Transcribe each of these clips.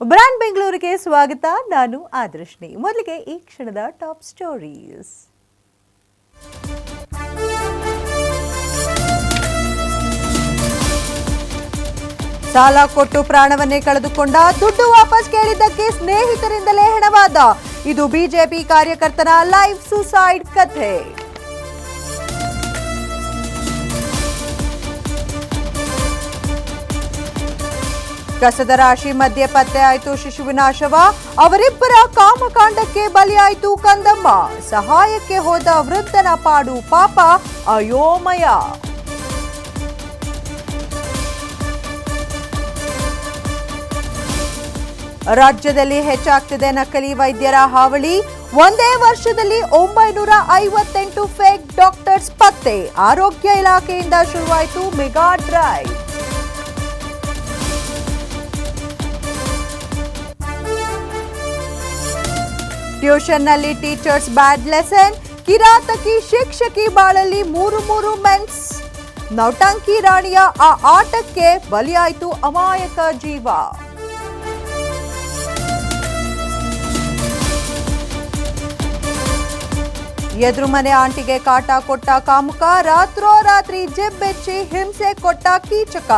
Brand ಬೆಂಗಳೂರಿಗೆ ಸ್ವಾಗತ. ನಾನು ಆದರ್ಶಿನಿ ಮೊದಲಿಗೆ ಈ ಕ್ಷಣದ ಟಾಪ್ ಸ್ಟೋರೀಸ್ ಸಾಲ ಕೊಟ್ಟು ಪ್ರಾಣವನ್ನೇ ಕಳೆದುಕೊಂಡ ದುಡ್ಡು ವಾಪಸ್ ಕೇಳಿದ್ದಕ್ಕೆ ಸ್ನೇಹಿತರಿಂದಲೇ ಹೆಣವಾದ. ಇದು ಬಿಜೆಪಿ ಕಾರ್ಯಕರ್ತನ ಲೈಫ್ ಸುಸೈಡ್ ಕಥೆ. ಕಸದ ರಾಶಿ ಮಧ್ಯೆ ಪತ್ತೆ ಆಯಿತು ಶಿಶುವಿನ ಶವ ಅವರಿಬ್ಬರ ಕಾಮಕಾಂಡಕ್ಕೆ ಬಲಿಯಾಯಿತು ಕಂದಮ್ಮ. ಸಹಾಯಕ್ಕೆ ಹೋದ ವೃದ್ಧನ ಪಾಡು ಪಾಪ ಅಯೋಮಯ. ರಾಜ್ಯದಲ್ಲಿ ಹೆಚ್ಚಾಗ್ತಿದೆ ನಕಲಿ ವೈದ್ಯರ ಹಾವಳಿ. ಒಂದೇ ವರ್ಷದಲ್ಲಿ ಒಂಬೈನೂರ ಐವತ್ತೆಂಟು ಫೇಕ್ ಡಾಕ್ಟರ್ಸ್ ಪತ್ತೆ. ಆರೋಗ್ಯ ಇಲಾಖೆಯಿಂದ ಶುರುವಾಯಿತು ಮೆಗಾ ಡ್ರೈವ್. ಟ್ಯೂಷನ್ನಲ್ಲಿ ಟೀಚರ್ಸ್ ಬ್ಯಾಡ್ ಲೆಸನ್. ಕಿರಾತಕಿ ಶಿಕ್ಷಕಿ ಬಾಳಲ್ಲಿ ಮೂರು ಮೂರು ಮೆನ್ಸ್. ನೌಟಂಕಿ ರಾಣಿಯ ಆ ಆಟಕ್ಕೆ ಬಲಿಯಾಯಿತು ಅಮಾಯಕ ಜೀವ. ಎದುರು ಮನೆ ಆಂಟಿಗೆ ಕಾಟ ಕೊಟ್ಟ ಕಾಮುಕ ರಾತ್ರೋರಾತ್ರಿ ಜೆಬ್ಬೆಚ್ಚಿ ಹಿಂಸೆ ಕೊಟ್ಟ ಕೀಚಕ.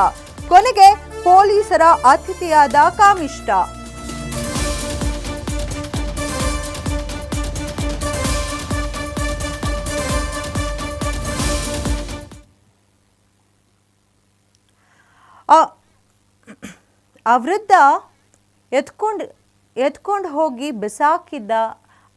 ಕೊನೆಗೆ ಪೊಲೀಸರ ಅತಿಥಿಯಾದ ಕಾಮಿಷ್ಟ. ಆ- ವೃದ್ಧ ಎತ್ಕೊಂಡು ಎತ್ಕೊಂಡು ಹೋಗಿ ಬಿಸಾಕಿದ್ದ,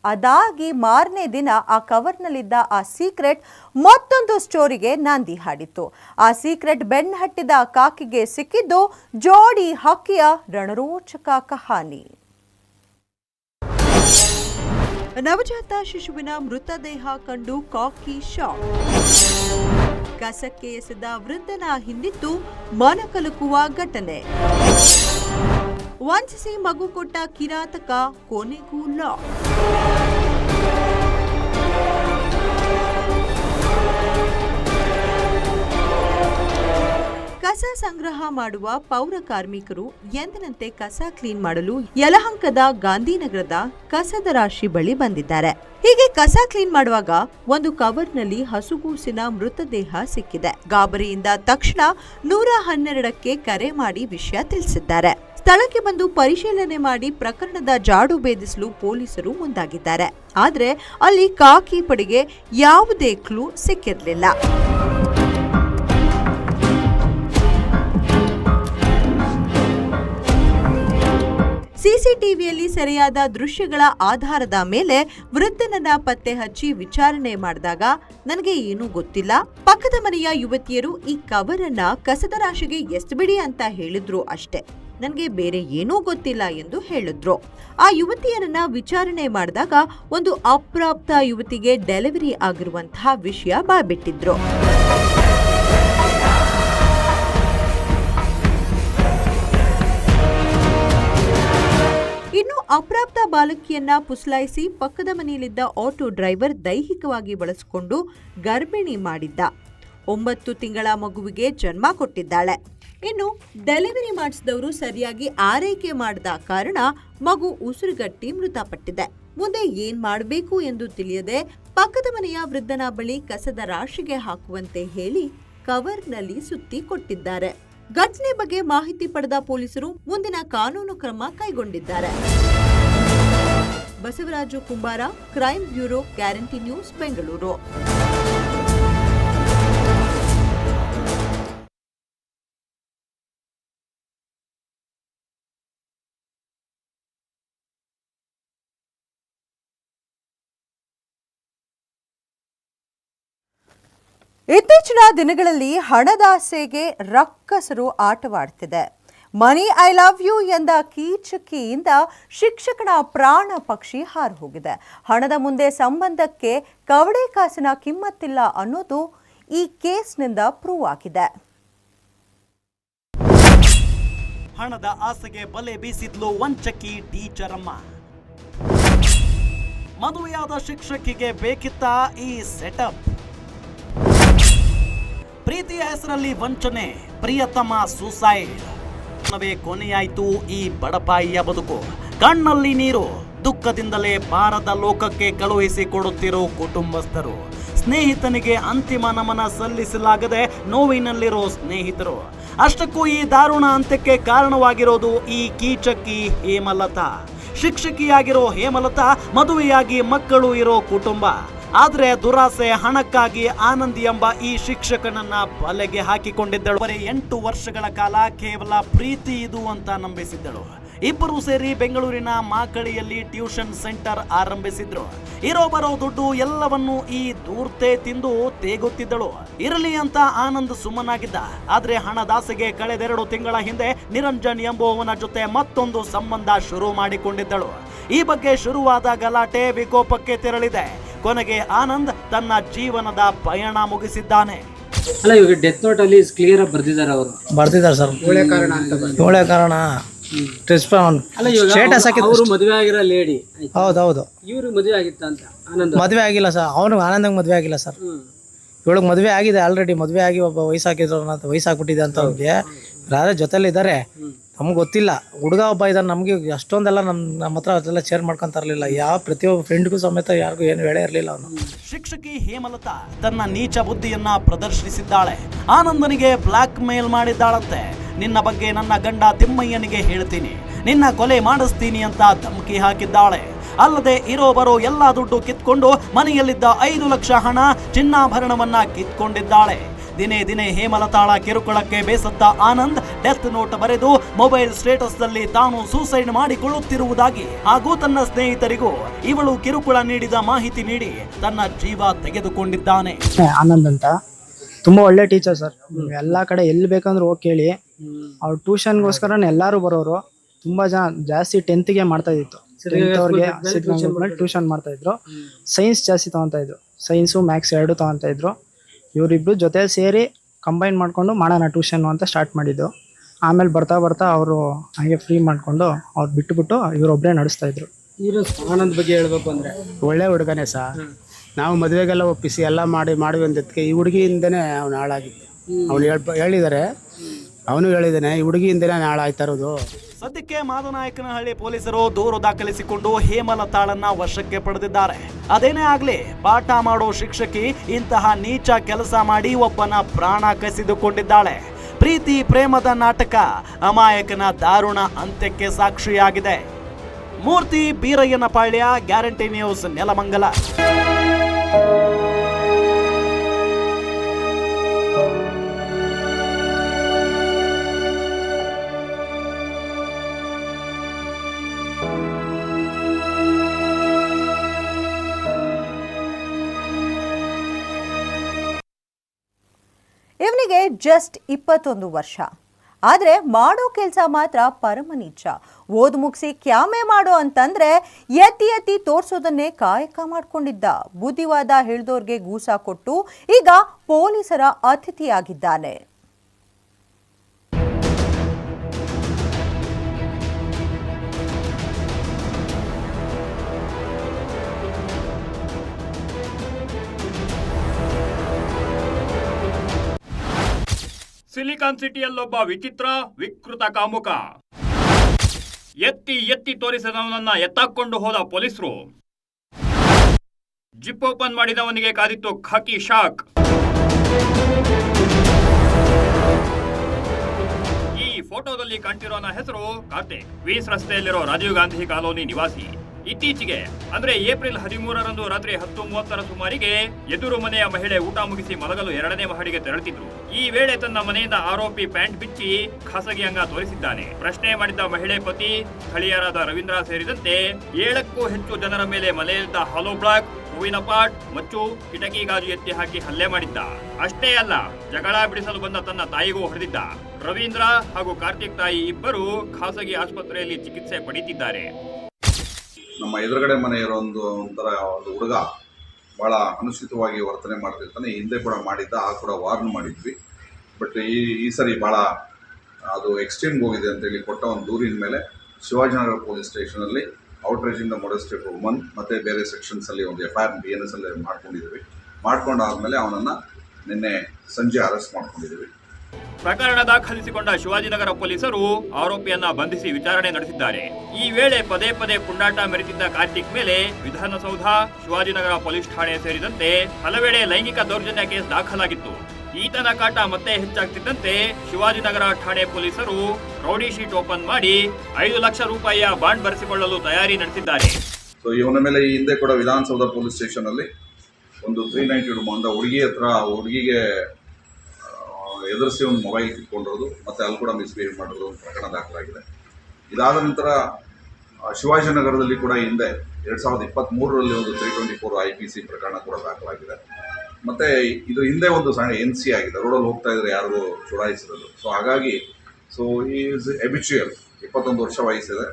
ಅದಾಗಿ ಮಾರನೇ ದಿನ ಆ ಕವರ್ನಲ್ಲಿದ್ದ ಆ ಸೀಕ್ರೆಟ್ ಮತ್ತೊಂದು ಸ್ಟೋರಿಗೆ ನಾಂದಿ ಹಾಡಿತ್ತು. ಆ ಸೀಕ್ರೆಟ್ ಬೆನ್ನು ಹಟ್ಟಿದ ಕಾಕಿಗೆ ಸಿಕ್ಕಿದ್ದು ಜೋಡಿ ಹಕ್ಕಿಯ ರಣರೋಚಕ ಕಹಾನಿ. ನವಜಾತ ಶಿಶುವಿನ ಮೃತದೇಹ ಕಂಡು ಕಾಕಿ ಶಾಕ್. ಕಸಕ್ಕೆ ಎಸೆದ ವೃದ್ಧನ ಹಿಂದಿತ್ತು ಮನಕಲುಕುವ ಘಟನೆ. ವಂಚಿಸಿ ಮಗು ಕೊಟ್ಟ ಕಿರಾತಕ ಕೊನೆಗೂ ಲಾಕ್ ಕಸ ಸಂಗ್ರಹ ಮಾಡುವ ಪೌರ ಕಾರ್ಮಿಕರು ಎಂದಿನಂತೆ ಕಸ ಕ್ಲೀನ್ ಮಾಡಲು ಯಲಹಂಕದ ಗಾಂಧಿನಗರದ ಕಸದ ರಾಶಿ ಬಳಿ ಬಂದಿದ್ದಾರೆ. ಹೀಗೆ ಕಸ ಕ್ಲೀನ್ ಮಾಡುವಾಗ ಒಂದು ಕವರ್ನಲ್ಲಿ ಹಸುಗೂಸಿನ ಮೃತದೇಹ ಸಿಕ್ಕಿದೆ. ಗಾಬರಿಯಿಂದ ತಕ್ಷಣ ನೂರ ಹನ್ನೆರಡಕ್ಕೆ ಕರೆ ಮಾಡಿ ವಿಷಯ ತಿಳಿಸಿದ್ದಾರೆ. ಸ್ಥಳಕ್ಕೆ ಬಂದು ಪರಿಶೀಲನೆ ಮಾಡಿ ಪ್ರಕರಣದ ಜಾಡು ಭೇದಿಸಲು ಪೊಲೀಸರು ಮುಂದಾಗಿದ್ದಾರೆ. ಆದರೆ ಅಲ್ಲಿ ಕಾಕಿ ಪಡೆಗೆ ಯಾವುದೇ ಕ್ಲೂ ಸಿಕ್ಕಿರಲಿಲ್ಲ. ಸಿಸಿಟಿವಿಯಲ್ಲಿ ಸೆರೆಯಾದ ದೃಶ್ಯಗಳ ಆಧಾರದ ಮೇಲೆ ವೃದ್ಧನನ್ನ ಪತ್ತೆ ಹಚ್ಚಿ ವಿಚಾರಣೆ ಮಾಡಿದಾಗ ನನಗೆ ಏನೂ ಗೊತ್ತಿಲ್ಲ. ಪಕ್ಕದ ಮನೆಯ ಯುವತಿಯರು ಈ ಕವರ್ ಅನ್ನ ಕಸದ ರಾಶಿಗೆ ಎಸ್ಬಿಡಿ ಅಂತ ಹೇಳಿದ್ರು ಅಷ್ಟೇ. ನನಗೆ ಬೇರೆ ಏನೂ ಗೊತ್ತಿಲ್ಲ ಎಂದು ಹೇಳಿದ್ರು. ಆ ಯುವತಿಯರನ್ನ ವಿಚಾರಣೆ ಮಾಡಿದಾಗ ಒಂದು ಅಪ್ರಾಪ್ತ ಯುವತಿಗೆ ಡೆಲಿವರಿ ಆಗಿರುವಂತಹ ವಿಷಯ ಬಾಯ್ಬಿಟ್ಟಿದ್ರು. ಅಪ್ರಾಪ್ತ ಬಾಲಕಿಯನ್ನ ಪುಸ್ಲಾಯಿಸಿ ಪಕ್ಕದ ಮನೆಯಲ್ಲಿದ್ದ ಆಟೋ ಡ್ರೈವರ್ ದೈಹಿಕವಾಗಿ ಬಳಸಿಕೊಂಡು ಗರ್ಭಿಣಿ ಮಾಡಿದ್ದ. ಒಂಬತ್ತು ತಿಂಗಳ ಮಗುವಿಗೆ ಜನ್ಮ ಕೊಟ್ಟಿದ್ದಾಳೆ. ಇನ್ನು ಡೆಲಿವರಿ ಮಾಡಿಸಿದವರು ಸರಿಯಾಗಿ ಆರೈಕೆ ಮಾಡದ ಕಾರಣ ಮಗು ಉಸಿರುಗಟ್ಟಿ ಮೃತಪಟ್ಟಿದೆ. ಮುಂದೆ ಏನ್ ಮಾಡಬೇಕು ಎಂದು ತಿಳಿಯದೆ ಪಕ್ಕದ ಮನೆಯ ವೃದ್ಧನ ಬಳಿ ಕಸದ ರಾಶಿಗೆ ಹಾಕುವಂತೆ ಹೇಳಿ ಕವರ್ನಲ್ಲಿ ಸುತ್ತಿ ಕೊಟ್ಟಿದ್ದಾರೆ. ಘಟನೆ ಬಗ್ಗೆ ಮಾಹಿತಿ ಪಡೆದ ಪೊಲೀಸರು ಮುಂದಿನ ಕಾನೂನು ಕ್ರಮ ಕೈಗೊಂಡಿದ್ದಾರೆ. Basavaraju Kumbara crime bureau guarantee news Bengaluru. ಇತ್ತೀಚಿನ ದಿನಗಳಲ್ಲಿ ಹಣದಾಸೆಗೆ ರಕ್ಕಸರು ಆಟವಾಡ್ತಿದೆ. ಮನಿ ಐ ಲವ್ ಯು ಎಂದ ಕೀಚಕಿಯಿಂದ ಶಿಕ್ಷಕನ ಪ್ರಾಣ ಪಕ್ಷಿ ಹಾರು ಹೋಗಿದೆ. ಹಣದ ಮುಂದೆ ಸಂಬಂಧಕ್ಕೆ ಕವಡೆ ಕಾಸಿನ ಕಿಮ್ಮತ್ತಿಲ್ಲ ಅನ್ನೋದು ಈ ಕೇಸ್ನಿಂದ ಪ್ರೂವ್ ಆಗಿದೆ. ಹಣದ ಆಸೆಗೆ ಬಲೆ ಬೀಸಿದ್ಲು ವಂಚಕಿ ಟೀಚರಮ್ಮ. ಮದುವೆಯಾದ ಶಿಕ್ಷಕಿಗೆ ಬೇಕಿತ್ತ ಈ ಸೆಟಪ್. ಪ್ರೀತಿಯ ಹೆಸರಲ್ಲಿ ವಂಚನೆ, ಪ್ರಿಯತಮ ಸೂಸೈಡ್. ತಕ್ಷಣವೇ ಕೊನೆಯಾಯಿತು ಈ ಬಡಪಾಯಿಯ ಬದುಕು. ಕಣ್ಣಲ್ಲಿ ನೀರು, ದುಃಖದಿಂದಲೇ ಭಾರತ ಲೋಕಕ್ಕೆ ಕಳುಹಿಸಿ ಕೊಡುತ್ತಿರೋ ಕುಟುಂಬಸ್ಥರು. ಸ್ನೇಹಿತನಿಗೆ ಅಂತಿಮ ನಮನ ಸಲ್ಲಿಸಲಾಗದೆ ನೋವಿನಲ್ಲಿರೋ ಸ್ನೇಹಿತರು. ಅಷ್ಟಕ್ಕೂ ಈ ದಾರುಣ ಅಂತ್ಯಕ್ಕೆ ಕಾರಣವಾಗಿರೋದು ಈ ಕೀಚಕ್ಕಿ ಹೇಮಲತಾ. ಶಿಕ್ಷಕಿಯಾಗಿರೋ ಹೇಮಲತಾ, ಮದುವೆಯಾಗಿ ಮಕ್ಕಳು ಇರೋ ಕುಟುಂಬ. ಆದ್ರೆ ದುರಾಸೆ ಹಣಕ್ಕಾಗಿ ಆನಂದ್ ಎಂಬ ಈ ಶಿಕ್ಷಕನನ್ನ ಬಲೆಗೆ ಹಾಕಿಕೊಂಡಿದ್ದಳು. ಬರೀ ಎಂಟು ವರ್ಷಗಳ ಕಾಲ ಕೇವಲ ಪ್ರೀತಿ ಇದು ಅಂತ ನಂಬಿಸಿದ್ದಳು. ಇಬ್ಬರು ಸೇರಿ ಬೆಂಗಳೂರಿನ ಮಾಕಳಿಯಲ್ಲಿ ಟ್ಯೂಷನ್ ಸೆಂಟರ್ ಆರಂಭಿಸಿದ್ರು. ಇರೋ ಬರೋ ದುಡ್ಡು ಎಲ್ಲವನ್ನು ಈ ದೂರ್ತೆ ತಿಂದು ತೇಗುತ್ತಿದ್ದಳು. ಇರಲಿ ಅಂತ ಆನಂದ್ ಸುಮ್ಮನಾಗಿದ್ದ. ಆದ್ರೆ ಹಣದಾಸೆಗೆ ಕಳೆದೆರಡು ತಿಂಗಳ ಹಿಂದೆ ನಿರಂಜನ್ ಎಂಬುವವನ ಜೊತೆ ಮತ್ತೊಂದು ಸಂಬಂಧ ಶುರು ಮಾಡಿಕೊಂಡಿದ್ದಳು. ಈ ಬಗ್ಗೆ ಶುರುವಾದ ಗಲಾಟೆ ವಿಕೋಪಕ್ಕೆ ತೆರಳಿದೆ. ಕೊನೆಗೆ ಆನಂದ್ ತನ್ನ ಜೀವನದ ಪಯಣ ಮುಗಿಸಿದ್ದಾನೆ. ಅಲ್ಲ ಇವಾಗ ಡೆತ್ ನೋಟ್ ಅಲ್ಲಿ ಕ್ಲಿಯರ್ ಆಗಿ ಬರ್ದಿದ್ದಾರೆ ಅವರು. ಬರ್ತಿದ್ದಾರೆ ಸರ್. ಒಳ್ಳೆ ಕಾರಣ ಅಂತ ಒಳ್ಳೆ ಕಾರಣ. ಅಲ್ಲ ಇವಾಗ ಸ್ಟೇಟಸ್ ಹಾಕಿದ್ರು ಅವರು ಮದುವೆ ಆಗಿರೋ ಲೇಡಿ ಹೌದು ಹೌದು ಇವ್ರಿಗೆ ಮದುವೆ ಆಗಿತ್ತ ಅಂತ ಆನಂದ್ ಮದುವೆ ಆಗಿಲ್ಲ ಸರ್. ಅವನು ಆನಂದಂಗೆ ಮದುವೆ ಆಗಿಲ್ಲ ಸರ್. ಹ್ಮ್. ಇವಳಿಗೆ ಮದುವೆ ಆಗಿದೆ ಆಲ್ರೆಡಿ ಮದುವೆ ಆಗಿ ಒಬ್ಬ ವಯಸ್ಸಾಕಿದ್ರು ಅಂತ ವಯಸ್ಸಾಗ್ಬಿಟ್ಟಿದೆ ಅಂತ ಅವ್ರಿಗೆ. ಯಾರೇ ಜೊತೆಲಿ ಇದ್ದಾರೆ ನಮ್ಗೆ ಗೊತ್ತಿಲ್ಲ. ಹುಡುಗ ಒಬ್ಬ ಇದ್ದಾನೆ ನಮಗೆ ಅಷ್ಟೊಂದೆಲ್ಲ ನಮ್ಮ ನಮ್ಮ ಹತ್ರ ಅದೆಲ್ಲ ಶೇರ್ ಇರಲಿಲ್ಲ. ಯಾವ ಪ್ರತಿಯೊಬ್ಬ ಫ್ರೆಂಡ್ಗೂ ಸಮೇತ ಯಾರಿಗೂ ಏನು ಹೇಳೇ ಇರಲಿಲ್ಲ ಅವನು. ಶಿಕ್ಷಕಿ ಹೇಮಲತಾ ತನ್ನ ನೀಚ ಬುದ್ಧಿಯನ್ನ ಪ್ರದರ್ಶಿಸಿದ್ದಾಳೆ. ಆನಂದನಿಗೆ ಬ್ಲಾಕ್ ಮೇಲ್ ಮಾಡಿದ್ದಾಳಂತೆ. ನಿನ್ನ ಬಗ್ಗೆ ನನ್ನ ಗಂಡ ತಿಮ್ಮಯ್ಯನಿಗೆ ಹೇಳ್ತೀನಿ. ನಿನ್ನ ಕೊಲೆ ಮಾಡಿಸ್ತೀನಿ ಅಂತ ಧಮಕಿ ಹಾಕಿದ್ದಾಳೆ. ಅಲ್ಲದೆ ಇರೋ ಬರೋ ಎಲ್ಲ ದುಡ್ಡು ಕಿತ್ಕೊಂಡು ಮನೆಯಲ್ಲಿದ್ದ ಐದು ಲಕ್ಷ ಹಣ ಚಿನ್ನಾಭರಣವನ್ನ ಕಿತ್ಕೊಂಡಿದ್ದಾಳೆ. ದಿನೇ ದಿನೇ ಹೇಮಲತಾಳ ಕಿರುಕುಳಕ್ಕೆ ಬೇಸತ್ತ ಆನಂದ್ ಡೆತ್ ನೋಟ್ ಬರೆದು ಮೊಬೈಲ್ ಸ್ಟೇಟಸ್ನಲ್ಲಿ ತಾನು ಸೂಸೈಡ್ ಮಾಡಿಕೊಳ್ಳುತ್ತಿರುವುದಾಗಿ ಹಾಗೂ ತನ್ನ ಸ್ನೇಹಿತರಿಗೂ ಇವಳು ಕಿರುಕುಳ ನೀಡಿದ ಮಾಹಿತಿ ನೀಡಿ ತನ್ನ ಜೀವ ತೆಗೆದುಕೊಂಡಿದ್ದಾನೆ. ಆನಂದ್ ಅಂತ. ತುಂಬಾ ಒಳ್ಳೆ ಟೀಚರ್ ಸರ್. ಎಲ್ಲಾ ಕಡೆ ಎಲ್ಲಿ ಬೇಕಂದ್ರೆ ಹೋಗಿ ಕೇಳಿ. ಅವ್ರು ಟ್ಯೂಷನ್ಗೋಸ್ಕರ ಎಲ್ಲರೂ ಬರೋರು. ತುಂಬಾ ಜನ ಜಾಸ್ತಿ ಟೆಂತ್ಗೆ ಮಾಡ್ತಾ ಇತ್ತು ಅವ್ರಿಗೆ ಟ್ಯೂಷನ್ ಮಾಡ್ತಾ ಇದ್ರು. ಸೈನ್ಸ್ ಜಾಸ್ತಿ ತಗೊಂತ ಇದ್ರು. ಸೈನ್ಸು ಮ್ಯಾಥ್ಸ್ ಎರಡು ತಗೊಂತ ಇದ್ರು. ಇವರಿಬ್ರು ಜೊತೆ ಸೇರಿ ಕಂಬೈನ್ ಮಾಡಿಕೊಂಡು ಮಾಡೋಣ ಟ್ಯೂಷನ್ ಅಂತ ಸ್ಟಾರ್ಟ್ ಮಾಡಿದ್ದು. ಆಮೇಲೆ ಬರ್ತಾ ಬರ್ತಾ ಅವರು ಹಾಗೆ ಫ್ರೀ ಮಾಡಿಕೊಂಡು ಅವ್ರು ಬಿಟ್ಟುಬಿಟ್ಟು ಇವರೊಬ್ಬರೇ ನಡೆಸ್ತಾ ಇದ್ರು. ಇವರು ಆನಂದ್ ಬಗ್ಗೆ ಹೇಳ್ಬೇಕು ಅಂದರೆ? ಒಳ್ಳೆ ಹುಡುಗನೇ ಸಹ ನಾವು ಮದುವೆಗೆಲ್ಲ ಒಪ್ಪಿಸಿ ಎಲ್ಲ ಮಾಡಿ ಮಾಡಿ ಅಂದಕ್ಕೆ ಈ ಹುಡುಗಿಯಿಂದನೇ ಅವನು ಹಾಳಾಗಿದ್ದೆ. ಅವನು ಹೇಳ್ಬ ಹೇಳಿದ್ದಾರೆ ಅವನು ಹೇಳಿದ್ದಾನೆ ಈ ಹುಡುಗಿಯಿಂದನೇ ಹಾಳಾಯ್ತಾ ಇರೋದು? ಸದ್ಯಕ್ಕೆ ಮಾದನಾಯಕನಹಳ್ಳಿ ಪೊಲೀಸರು ದೂರು ದಾಖಲಿಸಿಕೊಂಡು ಹೇಮಲತಾಳನ್ನ ವಶಕ್ಕೆ ಪಡೆದಿದ್ದಾರೆ. ಅದೇನೇ ಆಗ್ಲಿ, ಪಾಠ ಮಾಡೋ ಶಿಕ್ಷಕಿ ಇಂತಹ ನೀಚ ಕೆಲಸ ಮಾಡಿ ಒಬ್ಬನ ಪ್ರಾಣ ಕಸಿದುಕೊಂಡಿದ್ದಾಳೆ. ಪ್ರೀತಿ ಪ್ರೇಮದ ನಾಟಕ, ಅಮಾಯಕನ ದಾರುಣ ಅಂತ್ಯಕ್ಕೆ ಸಾಕ್ಷಿಯಾಗಿದೆ. ಮೂರ್ತಿ ಬೀರಯ್ಯನ ಪಾಳ್ಯ ಗ್ಯಾರಂಟಿ ನ್ಯೂಸ್, ನೆಲಮಂಗಲ. ಇವನಿಗೆ ಜಸ್ಟ್ ಇಪ್ಪತ್ತೊಂದು ವರ್ಷ. ಆದರೆ ಮಾಡೋ ಕೆಲಸ ಮಾತ್ರ ಪರಮ ನಿಜ ಓದ್ ಮುಗಿಸಿ ಕ್ಯಾಮೆ ಮಾಡೋ ಅಂತಂದ್ರೆ ಎತ್ತಿ ಎತ್ತಿ ತೋರಿಸೋದನ್ನೇ ಕಾಯಕ ಮಾಡ್ಕೊಂಡಿದ್ದ. ಬುದ್ಧಿವಾದ ಹೇಳ್ದೋರ್ಗೆ ಗೂಸ ಕೊಟ್ಟು ಈಗ ಪೊಲೀಸರ ಅತಿಥಿಯಾಗಿದ್ದಾನೆ. ಸಿಲಿಕಾನ್ ಸಿಟಿಯಲ್ಲೊಬ್ಬ ವಿಚಿತ್ರ, ವಿಕೃತ ಕಾಮುಕ. ಎತ್ತಿ ಎತ್ತಿ ತೋರಿಸಿದವನನ್ನ ಎತ್ತಾಕೊಂಡು ಹೋದ ಪೊಲೀಸರು. ಜಿಪ್ ಓಪನ್ ಮಾಡಿದವನಿಗೆ ಕಾದಿತ್ತು ಖಾಕಿ ಶಾಕ್. ಈ ಫೋಟೋದಲ್ಲಿ ಕಂಟಿರೋನ ಹೆಸರು ಕಾರ್ತಿಕ್. ವೀಸ್ ರಸ್ತೆಯಲ್ಲಿರೋ ರಾಜೀವ್ ಗಾಂಧಿ ಕಾಲೋನಿ ನಿವಾಸಿ. ಇತ್ತೀಚೆಗೆ, ಅಂದ್ರೆ ಏಪ್ರಿಲ್ ಹದಿಮೂರರಂದು ರಾತ್ರಿ ಹತ್ತು ಮೂವತ್ತರ ಸುಮಾರಿಗೆ ಎದುರು ಮನೆಯ ಮಹಿಳೆ ಊಟ ಮುಗಿಸಿ ಮಲಗಲು ಎರಡನೇ ಮಹಡಿಗೆ ತೆರಳುತ್ತಿದ್ರು ಈ ವೇಳೆ ತನ್ನ ಮನೆಯಿಂದ ಆರೋಪಿ ಪ್ಯಾಂಟ್ ಬಿಚ್ಚಿ ಖಾಸಗಿ ಅಂಗ ತೋರಿಸಿದ್ದಾನೆ. ಪ್ರಶ್ನೆ ಮಾಡಿದ್ದ ಮಹಿಳೆ ಪತಿ, ಸ್ಥಳೀಯರಾದ ರವೀಂದ್ರ ಸೇರಿದಂತೆ ಏಳಕ್ಕೂ ಹೆಚ್ಚು ಜನರ ಮೇಲೆ ಮನೆಯಲ್ಲಿದ್ದ ಹಾಲೋ ಬ್ಲಾಕ್, ಹೂವಿನ ಪಾಟ್, ಮಚ್ಚು, ಕಿಟಕಿ ಗಾಜು ಎತ್ತಿ ಹಾಕಿ ಹಲ್ಲೆ ಮಾಡಿದ್ದ. ಅಷ್ಟೇ ಅಲ್ಲ, ಜಗಳ ಬಿಡಿಸಲು ಬಂದ ತನ್ನ ತಾಯಿಗೂ ಹೊಡೆದಿದ್ದ. ರವೀಂದ್ರ ಹಾಗೂ ಕಾರ್ತಿಕ್ ತಾಯಿ ಇಬ್ಬರು ಖಾಸಗಿ ಆಸ್ಪತ್ರೆಯಲ್ಲಿ ಚಿಕಿತ್ಸೆ ಪಡೆಯುತ್ತಿದ್ದಾರೆ. ನಮ್ಮ ಎದುರುಗಡೆ ಮನೆ ಇರೋ ಒಂದು ಒಂಥರ ಒಂದು ಹುಡುಗ ಭಾಳ ಅನುಚಿತವಾಗಿ ವರ್ತನೆ ಮಾಡ್ತಿರ್ತಾನೆ. ಹಿಂದೆ ಕೂಡ ಮಾಡಿದ್ದ, ಆ ಕೂಡ ವಾರ್ನ್ ಮಾಡಿದ್ವಿ. ಬಟ್ ಈ ಈ ಸರಿ ಭಾಳ ಅದು ಎಕ್ಸ್ಟೆಂಡ್ ಹೋಗಿದೆ ಅಂತೇಳಿ ಕೊಟ್ಟ ಒಂದು ದೂರಿನ ಮೇಲೆ ಶಿವಾಜಿನಗರ ಪೊಲೀಸ್ ಸ್ಟೇಷನಲ್ಲಿ ಔಟ್ರೇಜಿಂದ ಮೊಡಸ್ಟೆಡ್ ವುಮನ್ ಮತ್ತು ಬೇರೆ ಸೆಕ್ಷನ್ಸಲ್ಲಿ ಒಂದು F I R B N S ಅಲ್ಲಿ ಮಾಡ್ಕೊಂಡಿದ್ವಿ. ಮಾಡ್ಕೊಂಡಾದ್ಮೇಲೆ ಅವನನ್ನು ನಿನ್ನೆ ಸಂಜೆ ಅರೆಸ್ಟ್ ಮಾಡ್ಕೊಂಡಿದ್ದೀವಿ ಪ್ರಕರಣ ದಾಖಲಿಸಿಕೊಂಡ ಶಿವಾಜಿನಗರ ಪೊಲೀಸರು ಆರೋಪಿಯನ್ನ ಬಂಧಿಸಿ ವಿಚಾರಣೆ ನಡೆಸಿದ್ದಾರೆ. ಈ ವೇಳೆ ಪದೇ ಪದೇ ಪುಂಡಾಟ ಮೆರೆತಿದ್ದ ಕಾರ್ತಿಕ್ ಮೇಲೆ ವಿಧಾನಸೌಧ, ಶಿವಾಜಿನಗರ ಪೊಲೀಸ್ ಠಾಣೆ ಸೇರಿದಂತೆ ಹಲವೆಡೆ ಲೈಂಗಿಕ ದೌರ್ಜನ್ಯ ಕೇಸ್ ದಾಖಲಾಗಿತ್ತು. ಈತನ ಕಾಟ ಮತ್ತೆ ಹೆಚ್ಚಾಗ್ತಿದ್ದಂತೆ ಶಿವಾಜಿನಗರ ಠಾಣೆ ಪೊಲೀಸರು ರೌಡಿ ಶೀಟ್ ಓಪನ್ ಮಾಡಿ ಐದು ಲಕ್ಷ ರೂಪಾಯಿಯ ಬಾಂಡ್ ಬರೆಸಿಕೊಳ್ಳಲು ತಯಾರಿ ನಡೆಸಿದ್ದಾರೆ. ಸೊ ಇವನ ಮೇಲೆ ಈ ಹಿಂದೆ ಕೂಡ ವಿಧಾನಸೌಧ ಪೊಲೀಸ್ ಸ್ಟೇಷನ್ ಅಲ್ಲಿ ಒಂದು ತ್ರೀ ನೈಂಟಿ ಅಂತ ಹುಡುಗಿ ಹತ್ರ ಹುಡುಗಿಗೆ ಎದುರಿಸಿ ಒಂದು ಮೊಬೈಲ್ ಕಿತ್ಕೊಂಡಿರೋದು, ಮತ್ತು ಅಲ್ಲಿ ಕೂಡ ಮಿಸ್ಬಿಹೇವ್ ಮಾಡಿರೋದು ಒಂದು ಪ್ರಕರಣ ದಾಖಲಾಗಿದೆ. ಇದಾದ ನಂತರ ಶಿವಾಜಿನಗರದಲ್ಲಿ ಕೂಡ ಹಿಂದೆ ಎರಡು ಸಾವಿರದ ಇಪ್ಪತ್ತ್ಮೂರರಲ್ಲಿ ಒಂದು three twenty four I P C ಪ್ರಕರಣ ಕೂಡ ದಾಖಲಾಗಿದೆ. ಮತ್ತು ಇದು ಹಿಂದೆ ಒಂದು ಸಣ್ಣ ಎನ್ ಸಿ ಆಗಿದೆ, ರೋಡಲ್ಲಿ ಹೋಗ್ತಾ ಇದ್ರೆ ಯಾರಿಗೂ ಚುಡಾಯಿಸಿರೋದು. ಸೊ ಹಾಗಾಗಿ ಸೊ ಈಸ್ ಎಬಿಚುಯಲ್ ಇಪ್ಪತ್ತೊಂದು ವರ್ಷ ವಯಸ್ಸಿದೆ.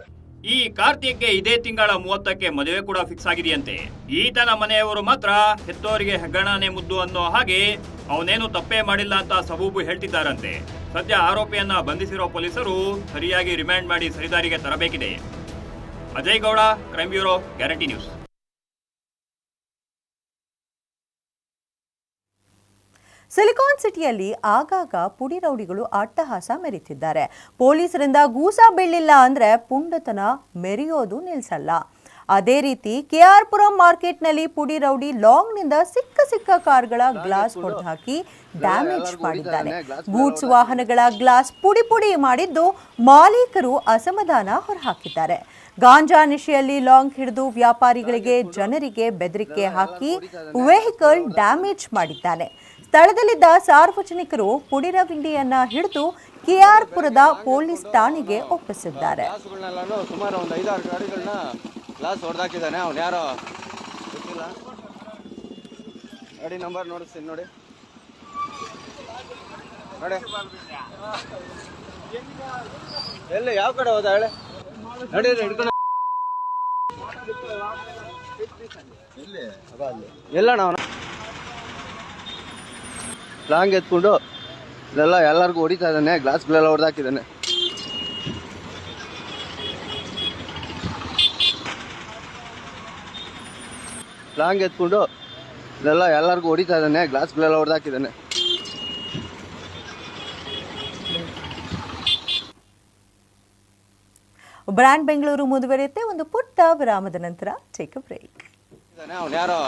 ಈ ಕಾರ್ತಿಕ್ಗೆ ಇದೇ ತಿಂಗಳ ಮೂವತ್ತಕ್ಕೆ ಮದುವೆ ಕೂಡ ಫಿಕ್ಸ್ ಆಗಿದೆಯಂತೆ. ಈತನ ಮನೆಯವರು ಮಾತ್ರ ಹೆತ್ತೋರಿಗೆ ಹೆಗ್ಗಣನೆ ಮುದ್ದು ಅನ್ನೋ ಹಾಗೆ ಅವನೇನು ತಪ್ಪೇ ಮಾಡಿಲ್ಲ ಅಂತ ಸಬೂಬು ಹೇಳ್ತಿದ್ದಾರಂತೆ. ಸದ್ಯ ಆರೋಪಿಯನ್ನ ಬಂಧಿಸಿರೋ ಪೊಲೀಸರು ಸರಿಯಾಗಿ ರಿಮ್ಯಾಂಡ್ ಮಾಡಿ ಸರಿದಾರಿಗೆ ತರಬೇಕಿದೆ. Ajay Gowda crime bureau guarantee news silicon ಸಿಟಿಯಲ್ಲಿ ಆಗಾಗ ಪುಡಿ ರೌಡಿಗಳು ಅಟ್ಟಹಾಸ ಮೆರೀತಿದ್ದಾರೆ ಪೊಲೀಸರಿಂದ ಗೂಸ ಬೀಳಿಲ್ಲ ಅಂದ್ರೆ ಪುಂಡತನ ಮೆರೆಯೋದು ನಿಲ್ಸಲ್ಲ. ಅದೇ ರೀತಿ ಕೆ ಆರ್ ಕೆಆರ್ಪುರಂ ಮಾರ್ಕೆಟ್ನಲ್ಲಿ ಪುಡಿ ರೌಡಿ ಲಾಂಗ್ನಿಂದ ಸಿಕ್ಕ ಸಿಕ್ಕ ಕಾರ್ಗಳ ಗ್ಲಾಸ್ ಹೊಡೆದು ಹಾಕಿ ಡ್ಯಾಮೇಜ್ ಮಾಡಿದ್ದಾನೆ ಗೂಡ್ಸ್ ವಾಹನಗಳ ಗ್ಲಾಸ್ ಪುಡಿ ಪುಡಿ ಮಾಡಿದ್ದು ಮಾಲೀಕರು ಅಸಮಾಧಾನ ಹೊರಹಾಕಿದ್ದಾರೆ. ಗಾಂಜಾ ನಿಶೆಯಲ್ಲಿ ಲಾಂಗ್ ಹಿಡಿದು ವ್ಯಾಪಾರಿಗಳಿಗೆ ಜನರಿಗೆ ಬೆದರಿಕೆ ಹಾಕಿ ವೆಹಿಕಲ್ ಡ್ಯಾಮೇಜ್ ಮಾಡಿದ್ದಾನೆ. ಸ್ಥಳದಲ್ಲಿದ್ದ ಸಾರ್ವಜನಿಕರು ಪುಡಿರವಿಂಡಿಯನ್ನ ಹಿಡಿದು ಕೆಆರ್ಪುರದ ಪೊಲೀಸ್ ಠಾಣೆಗೆ ಒಪ್ಪಿಸಿದ್ದಾರೆ. ಸುಮಾರು ಒಂದು ಐದಾರು ಗಾಡಿಗಳನ್ನ ಗ್ಲಾಸ್ ಹೊಡೆದಾಕಿದ್ದಾನೆ. ಅವ್ನು ಯಾರೋ ಗೊತ್ತಿಲ್ಲ. ಗಾಡಿ ನಂಬರ್ ನೋಡಿಸ್ತೀನಿ ನೋಡಿ. ನೋಡಿ. ಎಲ್ಲಿ ಯಾವ ಕಡೆ ಹೋದ ಹೇಳಿ? ನಡಿ ಹಿಡ್ಕೊಂಡು. ಎಲ್ಲ ನಾವು ಲಾಂಗ್ ಎತ್ಕೊಂಡು ಇದೆಲ್ಲ ಎಲ್ಲರಿಗೂ ಹೊಡಿತಾ ಇದ್ದಾನೆ ಗ್ಲಾಸ್ಗಳೆಲ್ಲ ಹೊಡೆದಾಕಿದ್ದಾನೆ. ಲಾಂಗ್ ಎತ್ಕೊಂಡು ಇದೆಲ್ಲ ಎಲ್ಲರಿಗೂ ಹೊಡಿತಾ ಇದ್ದಾನೆ ಗ್ಲಾಸ್ಗಳೆಲ್ಲ ಹೊಡೆದಾಕಿದ್ದಾನೆ. ಬ್ರ್ಯಾಂಡ್ ಬೆಂಗಳೂರು ಮುಂದುವರಿಯುತ್ತೆ ಒಂದು ಪುಟ್ಟ ವಿರಾಮದ ನಂತರ ಟೇಕ್ ಬ್ರೇಕ್ ಅವನು ಯಾರೋ?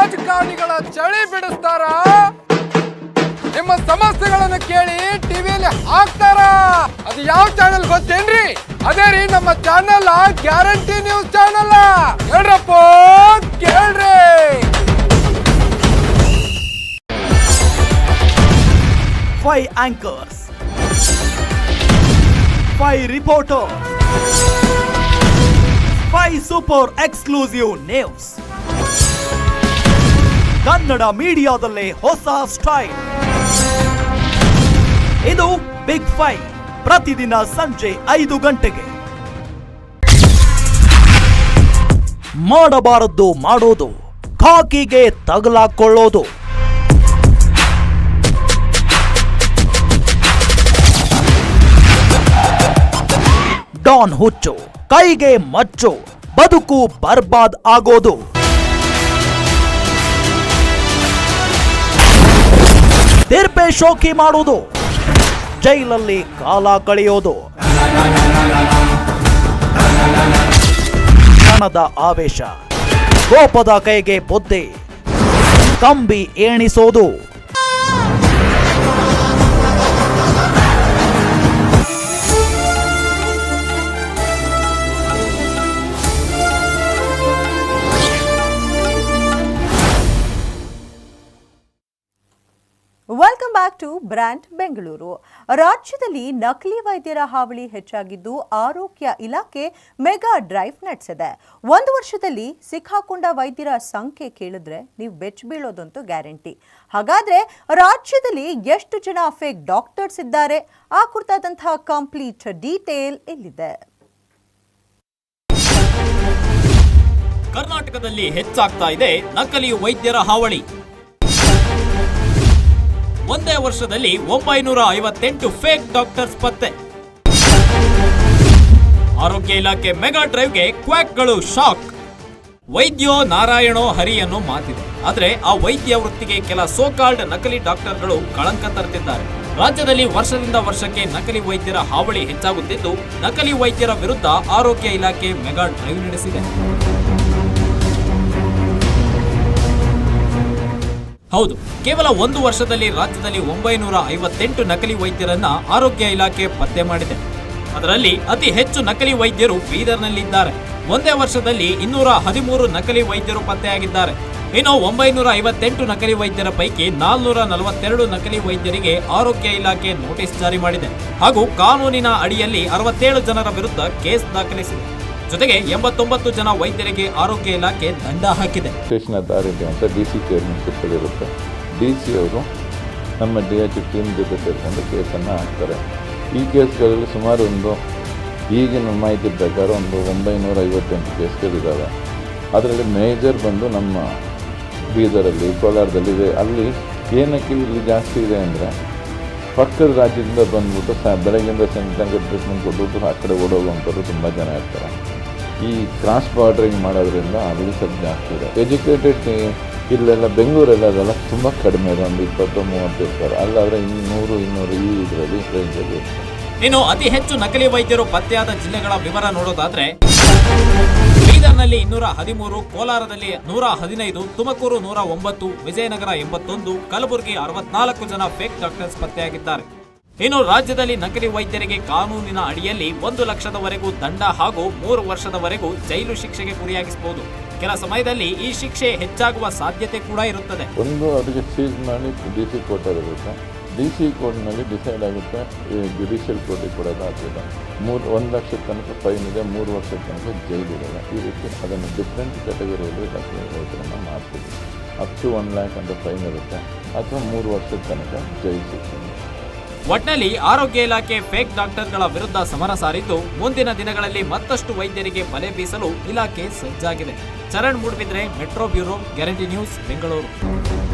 ರಾಜಕಾರಣಿಗಳ ಚಳಿ ಬಿಡಿಸ್ತಾರ? ನಿಮ್ಮ ಸಮಸ್ಯೆಗಳನ್ನು ಕೇಳಿ ಟಿವಿಯಲ್ಲಿ ಹಾಕ್ತಾರ. ಅದು ಯಾವ ಚಾನೆಲ್ ಗೊತ್ತೇನ್ರಿ? ಅದೇ ರೀ ನಮ್ಮ ಚಾನೆಲ್ ಗ್ಯಾರಂಟಿ ನ್ಯೂಸ್ ಚಾನೆಲ್ ಹೇಳ್ರಪ್ಪ, ಕೇಳ್ರಿ. Five anchors five reporter five super exclusive news Kannada ಮೀಡಿಯಾದಲ್ಲೇ ಹೊಸ ಸ್ಟೈಲ್. ಇದು ಬಿಗ್ ಫೈವ್ ಪ್ರತಿದಿನ ಸಂಜೆ ಐದು ಗಂಟೆಗೆ. ಮಾಡಬಾರದ್ದು ಮಾಡೋದು, ಖಾಕಿಗೆ ತಗಲಾಕೊಳ್ಳೋದು. ಡಾನ್ ಹುಚ್ಚು, ಕೈಗೆ ಮಚ್ಚು, ಬದುಕು ಬರ್ಬಾದ್ ಆಗೋದು. ತಿರ್ಪೆ ಶೋಕಿ ಮಾಡೋದು ಜೈಲಲ್ಲಿ ಕಾಲ ಕಳೆಯೋದು. ಹಣದ ಆವೇಶ. ಕೋಪದ ಕೈಗೆ ಬುದ್ಧಿ ಕಂಬಿ ಏಣಿಸೋದು. Welcome back to brand Bengaluru ರಾಜ್ಯದಲ್ಲಿ ನಕಲಿ ವೈದ್ಯರ ಹಾವಳಿ ಹೆಚ್ಚಾಗಿದ್ದು ಆರೋಗ್ಯ ಇಲಾಖೆ ಮೆಗಾ ಡ್ರೈವ್ ನಡೆಸಿದೆ. ಒಂದು ವರ್ಷದಲ್ಲಿ ಸಿಕ್ಕಾಕೊಂಡ ವೈದ್ಯರ ಸಂಖ್ಯೆ ಕೇಳಿದ್ರೆ ನೀವು ಬೆಚ್ಚ ಬೀಳೋದಂತೂ ಗ್ಯಾರಂಟಿ. ಹಾಗಾದ್ರೆ ರಾಜ್ಯದಲ್ಲಿ ಎಷ್ಟು ಜನ ಫೇಕ್ ಡಾಕ್ಟರ್ಸ್ ಇದ್ದಾರೆ? ಆ ಕುರಿತಾದಂತಹ ಕಂಪ್ಲೀಟ್ ಡೀಟೇಲ್ ಇಲ್ಲಿದೆ. ಕರ್ನಾಟಕದಲ್ಲಿ ಹೆಚ್ಚಾಗ್ತಾ ಇದೆ ನಕಲಿ ವೈದ್ಯರ ಹಾವಳಿ. ಒಂದೇ ವರ್ಷದಲ್ಲಿ ಒಂಬೈನೂರ ಐವತ್ತೆಂಟು ಫೇಕ್ ಡಾಕ್ಟರ್ಸ್ ಪತ್ತೆ. ಆರೋಗ್ಯ ಇಲಾಖೆ ಮೆಗಾ ಡ್ರೈವ್ಗೆ ಕ್ವಾಕ್ಗಳು ಶಾಕ್. ವೈದ್ಯೋ ನಾರಾಯಣೋ ಹರಿ ಮಾತಿದೆ. ಆದರೆ ಆ ವೈದ್ಯ ವೃತ್ತಿಗೆ ಕೆಲ ಸೋಕಾಲ್ಡ್ ನಕಲಿ ಡಾಕ್ಟರ್ಗಳು ಕಳಂಕ ತರುತ್ತಿದ್ದಾರೆ ರಾಜ್ಯದಲ್ಲಿ ವರ್ಷದಿಂದ ವರ್ಷಕ್ಕೆ ನಕಲಿ ವೈದ್ಯರ ಹಾವಳಿ ಹೆಚ್ಚಾಗುತ್ತಿದ್ದು, ನಕಲಿ ವೈದ್ಯರ ವಿರುದ್ಧ ಆರೋಗ್ಯ ಇಲಾಖೆ ಮೆಗಾ ಡ್ರೈವ್ ನಡೆಸಿದೆ. ಹೌದು, ಕೇವಲ ಒಂದು ವರ್ಷದಲ್ಲಿ ರಾಜ್ಯದಲ್ಲಿ ಒಂಬೈನೂರ ಐವತ್ತೆಂಟು ನಕಲಿ ವೈದ್ಯರನ್ನ ಆರೋಗ್ಯ ಇಲಾಖೆ ಪತ್ತೆ ಮಾಡಿದೆ. ಅದರಲ್ಲಿ ಅತಿ ಹೆಚ್ಚು ನಕಲಿ ವೈದ್ಯರು ಬೀದರ್ನಲ್ಲಿದ್ದಾರೆ. ಒಂದೇ ವರ್ಷದಲ್ಲಿ ಇನ್ನೂರ ಹದಿಮೂರು ನಕಲಿ ವೈದ್ಯರು ಪತ್ತೆಯಾಗಿದ್ದಾರೆ. ಇನ್ನು ಒಂಬೈನೂರ ಐವತ್ತೆಂಟು ನಕಲಿ ವೈದ್ಯರ ಪೈಕಿ ನಾಲ್ನೂರ ನಲವತ್ತೆರಡು ನಕಲಿ ವೈದ್ಯರಿಗೆ ಆರೋಗ್ಯ ಇಲಾಖೆ ನೋಟಿಸ್ ಜಾರಿ ಮಾಡಿದೆ. ಹಾಗೂ ಕಾನೂನಿನ ಅಡಿಯಲ್ಲಿ ಅರವತ್ತೇಳು ಜನರ ವಿರುದ್ಧ ಕೇಸ್ ದಾಖಲಿಸಿದೆ. ಜೊತೆಗೆ ಎಂಬತ್ತೊಂಬತ್ತು ಜನ ವೈದ್ಯರಿಗೆ ಆರೋಗ್ಯ ಇಲಾಖೆ ದಂಡ ಹಾಕಿದೆ. ಸ್ಟೇಷನ್ ಅಥಾರಿಟಿ ಅಂತ ಡಿ ಸಿ ಚೇರ್ಮನ್ಶಿಪ್ ಇರುತ್ತೆ. ಡಿ ಸಿ ಅವರು ನಮ್ಮ ಡಿ ಎಚ್ ಟೀಮ್ ಜೊತೆ ಸೇರಿಕೊಂಡು ಕೇಸನ್ನು ಹಾಕ್ತಾರೆ. ಈ ಕೇಸ್ಗಳಲ್ಲಿ ಸುಮಾರು ಒಂದು ಈಗಿನ ಮಾಹಿತಿ ಪ್ರಕಾರ ಒಂದು ಒಂಬೈನೂರ ಐವತ್ತೆಂಟು ಕೇಸ್ಗಳಿದ್ದಾವೆ ಅದರಲ್ಲಿ ಮೇಜರ್ ಬಂದು ನಮ್ಮ ಬೀದರಲ್ಲಿ, ಕೋಲಾರದಲ್ಲಿ ಇದೆ. ಅಲ್ಲಿ ಏನಕ್ಕೆ ಇಲ್ಲಿ ಜಾಸ್ತಿ ಇದೆ ಅಂದರೆ ಪಕ್ಕದ ರಾಜ್ಯದಿಂದ ಬಂದ್ಬಿಟ್ಟು ಸ ಬೆಳಗ್ಗಿಂದ ಸಂಜೆ ತನಕ ಟ್ರೀಟ್ಮೆಂಟ್ ಕೊಟ್ಬಿಟ್ಟು ಆ ಕಡೆ ಓಡೋಗುವಂಥವ್ರು ತುಂಬ ಜನ ಇರ್ತಾರೆ. ಈ ಕ್ರಾಸ್ ಬಾರ್ಡ್ರಿಂಗ್ ಮಾಡೋದ್ರಿಂದ ಅಲ್ಲಿ ಸ್ವಲ್ಪ ಆಗ್ತಿದೆ. ಎಜುಕೇಟೆಡ್ ಇಲ್ಲೆಲ್ಲ ಬೆಂಗಳೂರೆಲ್ಲ ಅದೆಲ್ಲ ತುಂಬ ಕಡಿಮೆ ಇದೆ ಒಂದು ಇಪ್ಪತ್ತು, ಮೂವತ್ತು ಇರ್ತಾರೆ. ಅಲ್ಲಾದರೆ ಇನ್ನೂರು ಇನ್ನೂರು ಈ ಇದರಲ್ಲಿ ರೇಂಜಲ್ಲಿ ಇನ್ನು ಅತಿ ಹೆಚ್ಚು ನಕಲಿ ವೈದ್ಯರು ಪತ್ತೆಯಾದ ಜಿಲ್ಲೆಗಳ ವಿವರ ನೋಡೋದಾದ್ರೆ, ಬೀದರ್ನಲ್ಲಿ ಇನ್ನೂರ ಹದಿಮೂರು, ಕೋಲಾರದಲ್ಲಿ ನೂರ ಹದಿನೈದು, ತುಮಕೂರು ನೂರ ಒಂಬತ್ತು, ವಿಜಯನಗರ ಎಂಬತ್ತೊಂದು, ಕಲಬುರಗಿ ಅರವತ್ನಾಲ್ಕು ಜನ ಫೇಕ್ ಡಾಕ್ಟರ್ಸ್ ಪತ್ತೆಯಾಗಿದ್ದಾರೆ. ಇನ್ನು ರಾಜ್ಯದಲ್ಲಿ ನಕಲಿ ವೈದ್ಯರಿಗೆ ಕಾನೂನಿನ ಅಡಿಯಲ್ಲಿ ಒಂದು ಲಕ್ಷದವರೆಗೂ ದಂಡ ಹಾಗೂ ಮೂರು ವರ್ಷದವರೆಗೂ ಜೈಲು ಶಿಕ್ಷೆಗೆ ಗುರಿಯಾಗಿಸಬಹುದು. ಕೆಲ ಸಮಯದಲ್ಲಿ ಈ ಶಿಕ್ಷೆ ಹೆಚ್ಚಾಗುವ ಸಾಧ್ಯತೆ ಕೂಡ ಇರುತ್ತದೆ. ಒಂದು ಅದಕ್ಕೆ ಸೀಸ್ ಮಾಡಿ ಡಿ ಸಿ ಇರುತ್ತೆ. ಡಿ ಸಿ ಕೋರ್ಟ್ನಲ್ಲಿ ಡಿಸೈಡ್ ಆಗುತ್ತೆ ಜುಡಿಷಿಯಲ್ ಕೋರ್ಟಿಗೆ ಕೊಡೋದು ಆಗಿಲ್ಲ ಮೂರು, ಒಂದು ಲಕ್ಷದ ತನಕ ಫೈನ್ ಇದೆ, ಮೂರು ವರ್ಷದ ತನಕ ಜೈಲು ಇರೋಲ್ಲ. ಈ ರೀತಿ ಅದನ್ನು ಡಿಫ್ರೆಂಟ್ ಕ್ಯಾಟಗರಿಯಲ್ಲಿ ಮಾಡ್ತೀವಿ. ಅಪ್ ಟು ಒನ್ ಲ್ಯಾಕ್ ಅಂತ ಫೈನ್ ಇರುತ್ತೆ. ಅಥವಾ ಮೂರು ವರ್ಷದ ತನಕ ಜೈಲು ಶಿಕ್ಷೆ. ಒಟ್ನಲ್ಲಿ ಆರೋಗ್ಯ ಇಲಾಖೆ ಫೇಕ್ ಡಾಕ್ಟರ್ಗಳ ವಿರುದ್ಧ ಸಮರ ಸಾರಿದ್ದು, ಮುಂದಿನ ದಿನಗಳಲ್ಲಿ ಮತ್ತಷ್ಟು ವೈದ್ಯರಿಗೆ ಬಲೆ ಬೀಸಲು ಇಲಾಖೆ ಸಜ್ಜಾಗಿದೆ. Charan Moodbidri, metro bureau, guarantee news, Bengaluru.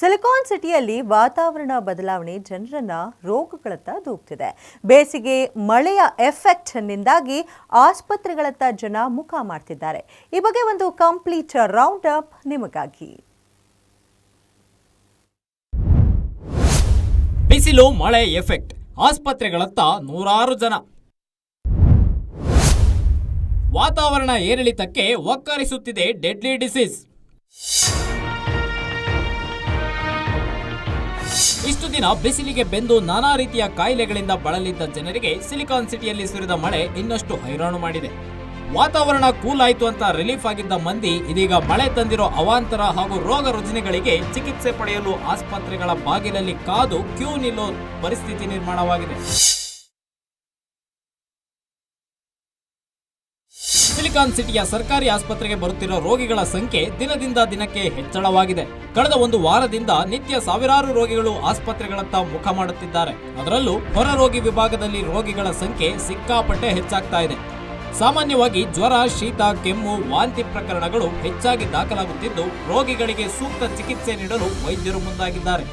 Silicon ಸಿಟಿಯಲ್ಲಿ ವಾತಾವರಣ ಬದಲಾವಣೆ ಜನರನ್ನ ರೋಗಗಳತ್ತ ದೂಕ್ತಿದೆ. ಬೇಸಿಗೆ, ಮಳೆಯ ಎಫೆಕ್ಟ್ನಿಂದಾಗಿ ಆಸ್ಪತ್ರೆಗಳತ್ತ ಜನ ಮುಖ ಮಾಡ್ತಿದ್ದಾರೆ. ಈ ಬಗ್ಗೆ ಒಂದು ಕಂಪ್ಲೀಟ್ ರೌಂಡ್ ಅಪ್ ನಿಮಗಾಗಿ. ಬಿಸಿಲು, ಮಳೆ ಎಫೆಕ್ಟ್, ಆಸ್ಪತ್ರೆಗಳತ್ತ ನೂರಾರು ಜನ. ವಾತಾವರಣ ಏರಿಳಿತಕ್ಕೆ ಒಕ್ಕರಿಸುತ್ತಿದೆ ಡೆಡ್ಲಿ ಡಿಸೀಸ್. ದಿನ ಬಿಸಿಲಿಗೆ ಬೆಂದು ನಾನಾ ರೀತಿಯ ಕಾಯಿಲೆಗಳಿಂದ ಬಳಲಿದ್ದ ಜನರಿಗೆ ಸಿಲಿಕಾನ್ ಸಿಟಿಯಲ್ಲಿ ಸುರಿದ ಮಳೆ ಇನ್ನಷ್ಟು ಹೈರಾಣು ಮಾಡಿದೆ. ವಾತಾವರಣ ಕೂಲ್ ಆಯಿತು ಅಂತ ರಿಲೀಫ್ ಆಗಿದ್ದ ಮಂದಿ ಇದೀಗ ಮಳೆ ತಂದಿರೋ ಅವಾಂತರ ಹಾಗೂ ರೋಗ ರುಜಿನಿಗಳಿಗೆ ಚಿಕಿತ್ಸೆ ಪಡೆಯಲು ಆಸ್ಪತ್ರೆಗಳ ಬಾಗಿಲಲ್ಲಿ ಕಾದು ಕ್ಯೂ ನಿಲ್ಲೋ ಪರಿಸ್ಥಿತಿ ನಿರ್ಮಾಣವಾಗಿದೆ. ಸಿಲಿಕಾನ್ ಸಿಟಿಯ ಸರ್ಕಾರಿ ಆಸ್ಪತ್ರೆಗೆ ಬರುತ್ತಿರೋ ರೋಗಿಗಳ ಸಂಖ್ಯೆ ದಿನದಿಂದ ದಿನಕ್ಕೆ ಹೆಚ್ಚಳವಾಗಿದೆ. ಕಳೆದ ಒಂದು ವಾರದಿಂದ ನಿತ್ಯ ಸಾವಿರಾರು ರೋಗಿಗಳು ಆಸ್ಪತ್ರೆಗಳತ್ತ ಮುಖ ಮಾಡುತ್ತಿದ್ದಾರೆ. ಅದರಲ್ಲೂ ಹೊರ ರೋಗಿ ವಿಭಾಗದಲ್ಲಿ ರೋಗಿಗಳ ಸಂಖ್ಯೆ ಸಿಕ್ಕಾಪಟ್ಟೆ ಹೆಚ್ಚಾಗ್ತಾ ಇದೆ. ಸಾಮಾನ್ಯವಾಗಿ ಜ್ವರ, ಶೀತ, ಕೆಮ್ಮು, ವಾಂತಿ ಪ್ರಕರಣಗಳು ಹೆಚ್ಚಾಗಿ ದಾಖಲಾಗುತ್ತಿದ್ದು, ರೋಗಿಗಳಿಗೆ ಸೂಕ್ತ ಚಿಕಿತ್ಸೆ ನೀಡಲು ವೈದ್ಯರು ಮುಂದಾಗಿದ್ದಾರೆ.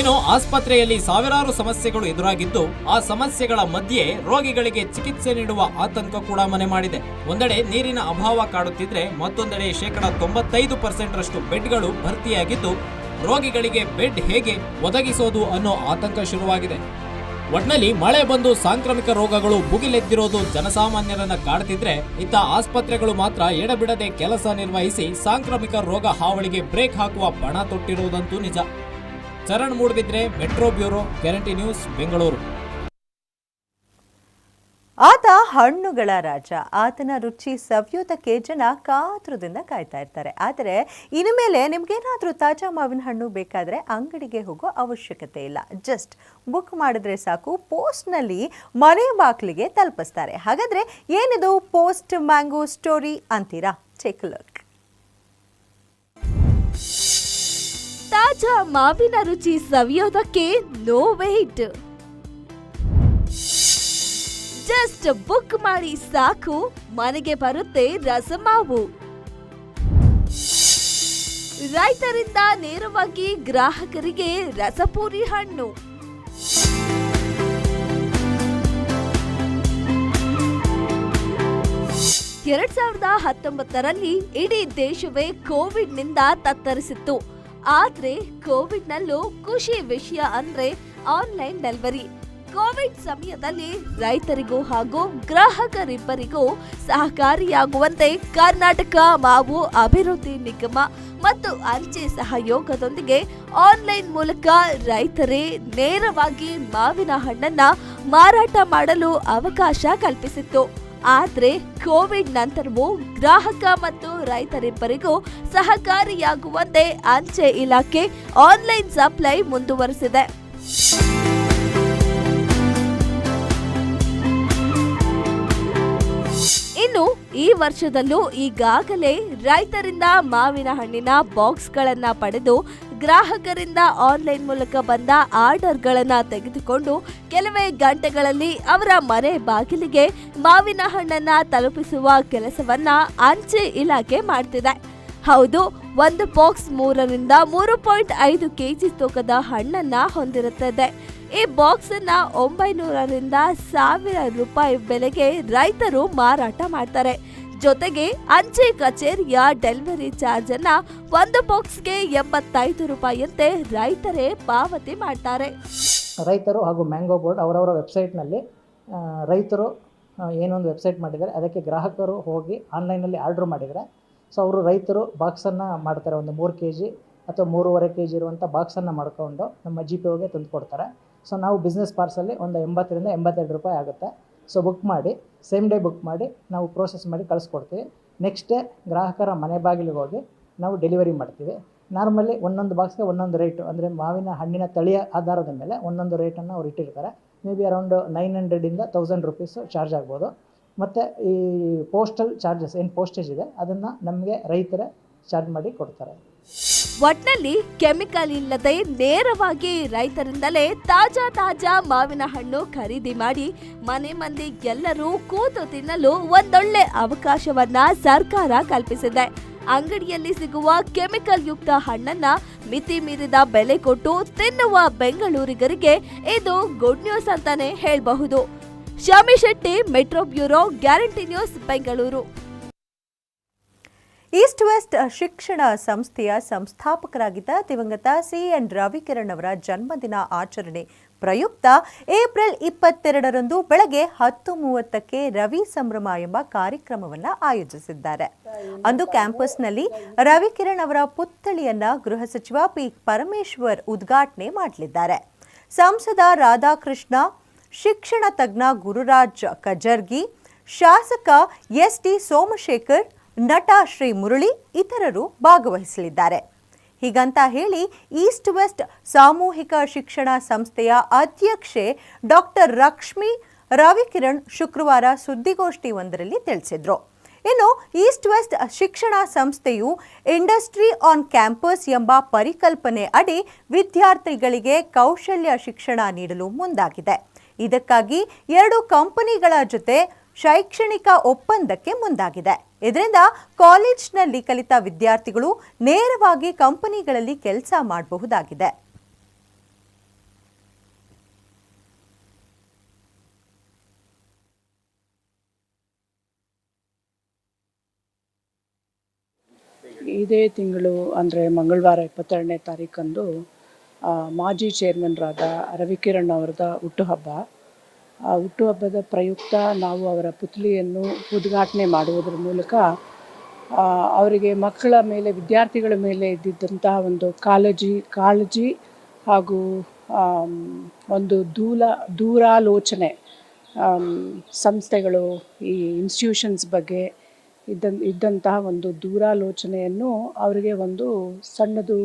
ಇನ್ನು ಆಸ್ಪತ್ರೆಯಲ್ಲಿ ಸಾವಿರಾರು ಸಮಸ್ಯೆಗಳು ಎದುರಾಗಿದ್ದು, ಆ ಸಮಸ್ಯೆಗಳ ಮಧ್ಯೆ ರೋಗಿಗಳಿಗೆ ಚಿಕಿತ್ಸೆ ನೀಡುವ ಆತಂಕ ಕೂಡ ಮನೆ ಮಾಡಿದೆ. ಒಂದೆಡೆ ನೀರಿನ ಅಭಾವ ಕಾಡುತ್ತಿದ್ರೆ, ಮತ್ತೊಂದೆಡೆ ಶೇಕಡ ತೊಂಬತ್ತೈದು ಪರ್ಸೆಂಟ್ ರಷ್ಟು ಬೆಡ್ಗಳು ಭರ್ತಿಯಾಗಿದ್ದು, ರೋಗಿಗಳಿಗೆ ಬೆಡ್ ಹೇಗೆ ಒದಗಿಸೋದು ಅನ್ನೋ ಆತಂಕ ಶುರುವಾಗಿದೆ. ಒಟ್ನಲ್ಲಿ ಮಳೆ ಬಂದು ಸಾಂಕ್ರಾಮಿಕ ರೋಗಗಳು ಭುಗಿಲೆದ್ದಿರೋದು ಜನಸಾಮಾನ್ಯರನ್ನ ಕಾಡ್ತಿದ್ರೆ ಇತ್ತ ಆಸ್ಪತ್ರೆಗಳು ಮಾತ್ರ ಎಡಬಿಡದೆ ಕೆಲಸ ನಿರ್ವಹಿಸಿ ಸಾಂಕ್ರಾಮಿಕ ರೋಗ ಹಾವಳಿಗೆ ಬ್ರೇಕ್ ಹಾಕುವ ಬಣ ತೊಟ್ಟಿರುವುದಂತೂ ನಿಜ. Charan Moodbidri metro bureau, guarantee news, Bengaluru. ಆತ ಹಣ್ಣುಗಳ ರಾಜ. ಆತನ ರುಚಿ ಸವಿಯೋದಕ್ಕೆ ಜನ ಕಾತುರದಿಂದ ಕಾಯ್ತಾ ಇರ್ತಾರೆ. ಆದರೆ ಇನ್ನು ಮೇಲೆ ನಿಮ್ಗೇನಾದರೂ ತಾಜಾ ಮಾವಿನ ಹಣ್ಣು ಬೇಕಾದರೆ ಅಂಗಡಿಗೆ ಹೋಗೋ ಅವಶ್ಯಕತೆ ಇಲ್ಲ. ಜಸ್ಟ್ ಬುಕ್ ಮಾಡಿದ್ರೆ ಸಾಕು, ಪೋಸ್ಟ್ನಲ್ಲಿ ಮನೆ ಬಾಕ್ಲಿಗೆ ತಲುಪಿಸ್ತಾರೆ. ಹಾಗಾದರೆ ಏನಿದು ಪೋಸ್ಟ್ ಮ್ಯಾಂಗೋ ಸ್ಟೋರಿ ಅಂತೀರಾ? ಚೆಕ್ ಲುಕ್ ತಾಜಾ ಮಾವಿನ ರುಚಿ ಸವಿಯೋದಕ್ಕೆ ನೋ ವೇಟ್ ಜಸ್ಟ್ ಬುಕ್ ಮಾಡಿ ಸಾಕು, ಮನೆಗೆ ಬರುತ್ತೆ ರಸಮಾವು. ರೈತರಿಂದ ನೇರವಾಗಿ ಗ್ರಾಹಕರಿಗೆ ರಸಪೂರಿ ಹಣ್ಣು. ಎರಡ್ ಸಾವಿರದ ಹತ್ತೊಂಬತ್ತರಲ್ಲಿ ಇಡೀ ದೇಶವೇ ಕೋವಿಡ್ನಿಂದ ತತ್ತರಿಸಿತ್ತು. ಆದ್ರೆ ಕೋವಿಡ್ನಲ್ಲೂ ಖುಷಿ ವಿಷಯ ಅಂದ್ರೆ ಆನ್ಲೈನ್ ಡೆಲಿವರಿ. ಕೋವಿಡ್ ಸಮಯದಲ್ಲಿ ರೈತರಿಗೂ ಹಾಗೂ ಗ್ರಾಹಕರಿಬ್ಬರಿಗೂ ಸಹಕಾರಿಯಾಗುವಂತೆ ಕರ್ನಾಟಕ ಮಾವು ಅಭಿವೃದ್ಧಿ ನಿಗಮ ಮತ್ತು ಅಂಚೆ ಸಹಯೋಗದೊಂದಿಗೆ ಆನ್ಲೈನ್ ಮೂಲಕ ರೈತರೇ ನೇರವಾಗಿ ಮಾವಿನ ಹಣ್ಣನ್ನ ಮಾರಾಟ ಮಾಡಲು ಅವಕಾಶ ಕಲ್ಪಿಸಿತ್ತು. ಆದ್ರೆ ಕೋವಿಡ್ ನಂತರವೂ ಗ್ರಾಹಕ ಮತ್ತು ರೈತರಿಬ್ಬರಿಗೂ ಸಹಕಾರಿಯಾಗುವಂತೆ ಅಂಚೆ ಇಲಾಖೆ ಆನ್ಲೈನ್ ಸಪ್ಲೈ ಮುಂದುವರೆಸಿದೆ. ಇನ್ನು ಈ ವರ್ಷದಲ್ಲೂ ಈಗಾಗಲೇ ರೈತರಿಂದ ಮಾವಿನ ಹಣ್ಣಿನ ಬಾಕ್ಸ್ಗಳನ್ನು ಪಡೆದು ಗ್ರಾಹಕರಿಂದ ಆನ್ಲೈನ್ ಮೂಲಕ ಬಂದ ಆರ್ಡರ್ಗಳನ್ನು ತೆಗೆದುಕೊಂಡು ಕೆಲವೇ ಗಂಟೆಗಳಲ್ಲಿ ಅವರ ಮನೆ ಬಾಗಿಲಿಗೆ ಮಾವಿನ ಹಣ್ಣನ್ನ ತಲುಪಿಸುವ ಕೆಲಸವನ್ನ ಅಂಚೆ ಇಲಾಖೆ ಮಾಡ್ತಿದೆ. ಹೌದು, ಒಂದು ಬಾಕ್ಸ್ ಮೂರರಿಂದ ಮೂರು ಪಾಯಿಂಟ್ ಐದು ಕೆಜಿ ತೂಕದ ಹಣ್ಣನ್ನ ಹೊಂದಿರುತ್ತದೆ. ಈ ಬಾಕ್ಸ್ ಅನ್ನ ಒಂಬೈನೂರರಿಂದ ಸಾವಿರ ರೂಪಾಯಿ ಬೆಲೆಗೆ ರೈತರು ಮಾರಾಟ ಮಾಡ್ತಾರೆ. ಜೊತೆಗೆ ಅಂಚೆ ಕಚೇರಿಯ ಡೆಲಿವರಿ ಚಾರ್ಜ್ ಅನ್ನ ಒಂದು ಬಾಕ್ಸ್ಗೆ ಎಂಬತ್ತೈದು ರೂಪಾಯಿಯಂತೆ ರೈತರೇ ಪಾವತಿ ಮಾಡ್ತಾರೆ. ರೈತರು ಹಾಗೂ ಮ್ಯಾಂಗೋ ಬೋರ್ಡ್ ಅವರವರ ವೆಬ್ಸೈಟ್ನಲ್ಲಿ ರೈತರು ಏನೊಂದು ವೆಬ್ಸೈಟ್ ಮಾಡಿದ್ದಾರೆ, ಅದಕ್ಕೆ ಗ್ರಾಹಕರು ಹೋಗಿ ಆನ್ಲೈನಲ್ಲಿ ಆರ್ಡ್ರ್ ಮಾಡಿದರೆ, ಸೊ ಅವರು ರೈತರು ಬಾಕ್ಸನ್ನು ಮಾಡ್ತಾರೆ, ಒಂದು ಮೂರು ಕೆ ಜಿ ಅಥವಾ ಮೂರುವರೆ ಕೆ ಜಿ ಇರುವಂಥ ಬಾಕ್ಸನ್ನು ಮಾಡ್ಕೊಂಡು ನಮ್ಮ ಜಿ ಪಿ ತಂದು ಕೊಡ್ತಾರೆ. ಸೊ ನಾವು ಬಿಸ್ನೆಸ್ ಪಾರ್ಸಲ್ಲಿ ಒಂದು ಎಂಬತ್ತರಿಂದ ಎಂಬತ್ತೆರಡು ರೂಪಾಯಿ ಆಗುತ್ತೆ. ಸೊ ಬುಕ್ ಮಾಡಿ ಸೇಮ್ ಡೇ ಬುಕ್ ಮಾಡಿ, ನಾವು ಪ್ರೋಸೆಸ್ ಮಾಡಿ ಕಳಿಸ್ಕೊಡ್ತೀವಿ. ನೆಕ್ಸ್ಟ್ ಗ್ರಾಹಕರ ಮನೆ ಬಾಗಿಲಿಗೆ ಹೋಗಿ ನಾವು ಡೆಲಿವರಿ ಮಾಡ್ತೀವಿ. ನಾರ್ಮಲಿ ಒಂದೊಂದು ಬಾಕ್ಸ್ಗೆ ಒಂದೊಂದು ರೇಟು ಅಂದರೆ ಮಾವಿನ ಹಣ್ಣಿನ ತಳಿಯ ಆಧಾರದ ಮೇಲೆ ಒಂದೊಂದು ರೇಟನ್ನು ಅವ್ರು ಇಟ್ಟಿರ್ತಾರೆ. ಮೇ ಬಿ ಅರೌಂಡ್ ನೈನ್ ಹಂಡ್ರೆಡಿಂದ ತೌಸಂಡ್ ರುಪೀಸು ಚಾರ್ಜ್ ಆಗ್ಬೋದು. ಮತ್ತು ಈ ಪೋಸ್ಟಲ್ ಚಾರ್ಜಸ್ ಏನು ಪೋಸ್ಟೇಜ್ ಇದೆ, ಅದನ್ನು ನಮಗೆ ರೈತರೇ ಚಾರ್ಜ್ ಮಾಡಿ ಕೊಡ್ತಾರೆ. ಒಟ್ನಲ್ಲಿ ಕೆಮಿಕಲ್ ಇಲ್ಲದೆ ನೇರವಾಗಿ ರೈತರಿಂದಲೇ ತಾಜಾ ತಾಜಾ ಮಾವಿನ ಹಣ್ಣು ಖರೀದಿ ಮಾಡಿ ಮನೆ ಮಂದಿ ಎಲ್ಲರೂ ಕೂತು ತಿನ್ನಲು ಒಂದೊಳ್ಳೆ ಅವಕಾಶವನ್ನ ಸರ್ಕಾರ ಕಲ್ಪಿಸಿದೆ. ಅಂಗಡಿಯಲ್ಲಿ ಸಿಗುವ ಕೆಮಿಕಲ್ ಯುಕ್ತ ಹಣ್ಣನ್ನ ಮಿತಿ ಮೀರಿದ ಬೆಲೆ ಕೊಟ್ಟು ತಿನ್ನುವ ಬೆಂಗಳೂರಿಗರಿಗೆ ಇದು ಗುಡ್ ನ್ಯೂಸ್ ಅಂತಾನೆ ಹೇಳಬಹುದು. Shami Shetty, metro bureau, guarantee news Bengaluru. East west ಶಿಕ್ಷಣ ಸಂಸ್ಥೆಯ ಸಂಸ್ಥಾಪಕರಾಗಿದ್ದ ದಿವಂಗತ ಸಿ ಎನ್ ರವಿಕಿರಣ್ ಅವರ ಜನ್ಮದಿನ ಆಚರಣೆ ಪ್ರಯುಕ್ತ ಏಪ್ರಿಲ್ ಇಪ್ಪತ್ತೆರಡರಂದು ಬೆಳಗ್ಗೆ ಹತ್ತು ಮೂವತ್ತಕ್ಕೆ ರವಿ ಸಂಭ್ರಮ ಎಂಬ ಕಾರ್ಯಕ್ರಮವನ್ನು ಆಯೋಜಿಸಿದ್ದಾರೆ. ಅಂದು ಕ್ಯಾಂಪಸ್ನಲ್ಲಿ ರವಿಕಿರಣ್ ಅವರ ಪುತ್ಥಳಿಯನ್ನ ಗೃಹ ಸಚಿವ ಪಿ ಪರಮೇಶ್ವರ್ ಉದ್ಘಾಟನೆ ಮಾಡಲಿದ್ದಾರೆ. ಸಂಸದ ರಾಧಾಕೃಷ್ಣ, ಶಿಕ್ಷಣ ತಜ್ಞ ಗುರುರಾಜ್ ಕಜರ್ಗಿ, ಶಾಸಕ ಎಸ್ ಟಿ ಸೋಮಶೇಖರ್ ನಟ ಶ್ರೀ ಮುರಳಿ ಇತರರು ಭಾಗವಹಿಸಲಿದ್ದಾರೆ. ಹೀಗಂತ ಹೇಳಿ ಈಸ್ಟ್ ವೆಸ್ಟ್ ಸಾಮೂಹಿಕ ಶಿಕ್ಷಣ ಸಂಸ್ಥೆಯ ಅಧ್ಯಕ್ಷೆ ಡಾಕ್ಟರ್ ಲಕ್ಷ್ಮಿ ರವಿಕಿರಣ್ ಶುಕ್ರವಾರ ಸುದ್ದಿಗೋಷ್ಠಿ ಒಂದರಲ್ಲಿ ತಿಳಿಸಿದ್ರು. ಇನ್ನು ಈಸ್ಟ್ ವೆಸ್ಟ್ ಶಿಕ್ಷಣ ಸಂಸ್ಥೆಯು ಇಂಡಸ್ಟ್ರಿ ಆನ್ ಕ್ಯಾಂಪಸ್ ಎಂಬ ಪರಿಕಲ್ಪನೆ ಅಡಿ ವಿದ್ಯಾರ್ಥಿಗಳಿಗೆ ಕೌಶಲ್ಯ ಶಿಕ್ಷಣ ನೀಡಲು ಮುಂದಾಗಿದೆ. ಇದಕ್ಕಾಗಿ ಎರಡು ಕಂಪನಿಗಳ ಜೊತೆ ಶೈಕ್ಷಣಿಕ ಒಪ್ಪಂದಕ್ಕೆ ಮುಂದಾಗಿದೆ. ಇದರಿಂದ ಕಾಲೇಜ್ನಲ್ಲಿ ಕಲಿತ ವಿದ್ಯಾರ್ಥಿಗಳು ನೇರವಾಗಿ ಕಂಪನಿಗಳಲ್ಲಿ ಕೆಲಸ ಮಾಡಬಹುದಾಗಿದೆ. ಇದೇ ತಿಂಗಳು ಅಂದರೆ ಮಂಗಳವಾರ ಇಪ್ಪತ್ತೆರಡನೇ ತಾರೀಕಂದು ಮಾಜಿ ಚೇರ್ಮನ್ರಾದ ರವಿಕಿರಣ್ ಅವರದ ಹುಟ್ಟುಹಬ್ಬ. ಆ ಹುಟ್ಟುಹಬ್ಬದ ಪ್ರಯುಕ್ತ ನಾವು ಅವರ ಪುತ್ಲಿಯನ್ನು ಉದ್ಘಾಟನೆ ಮಾಡುವುದರ ಮೂಲಕ ಅವರಿಗೆ ಮಕ್ಕಳ ಮೇಲೆ, ವಿದ್ಯಾರ್ಥಿಗಳ ಮೇಲೆ ಇದ್ದಿದ್ದಂತಹ ಒಂದು ಕಾಳಜಿ ಕಾಳಜಿ ಹಾಗೂ ಒಂದು ದೂಲ, ದೂರಾಲೋಚನೆ ಸಂಸ್ಥೆಗಳು ಈ ಇನ್ಸ್ಟಿಟ್ಯೂಷನ್ಸ್ ಬಗ್ಗೆ ಇದ್ದ, ಇದ್ದಂತಹ ಒಂದು ದೂರಾಲೋಚನೆಯನ್ನು ಅವರಿಗೆ ಒಂದು ಸಣ್ಣದು